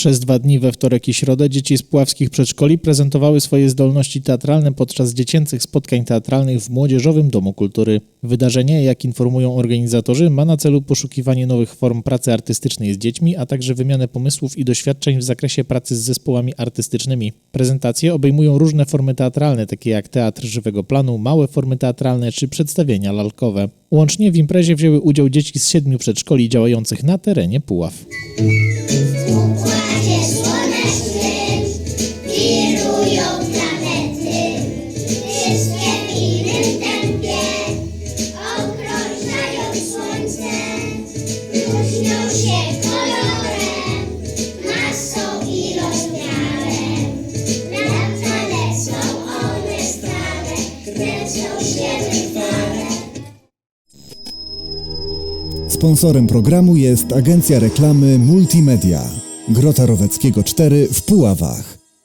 Przez dwa dni we wtorek i środę dzieci z puławskich przedszkoli prezentowały swoje zdolności teatralne podczas dziecięcych spotkań teatralnych w Młodzieżowym Domu Kultury. Wydarzenie, jak informują organizatorzy, ma na celu poszukiwanie nowych form pracy artystycznej z dziećmi, a także wymianę pomysłów i doświadczeń w zakresie pracy z zespołami artystycznymi. Prezentacje obejmują różne formy teatralne, takie jak teatr żywego planu, małe formy teatralne czy przedstawienia lalkowe. Łącznie w imprezie wzięły udział dzieci z siedmiu przedszkoli działających na terenie Puław. Sponsorem programu jest agencja reklamy Multimedia. Grota Roweckiego 4 w Puławach.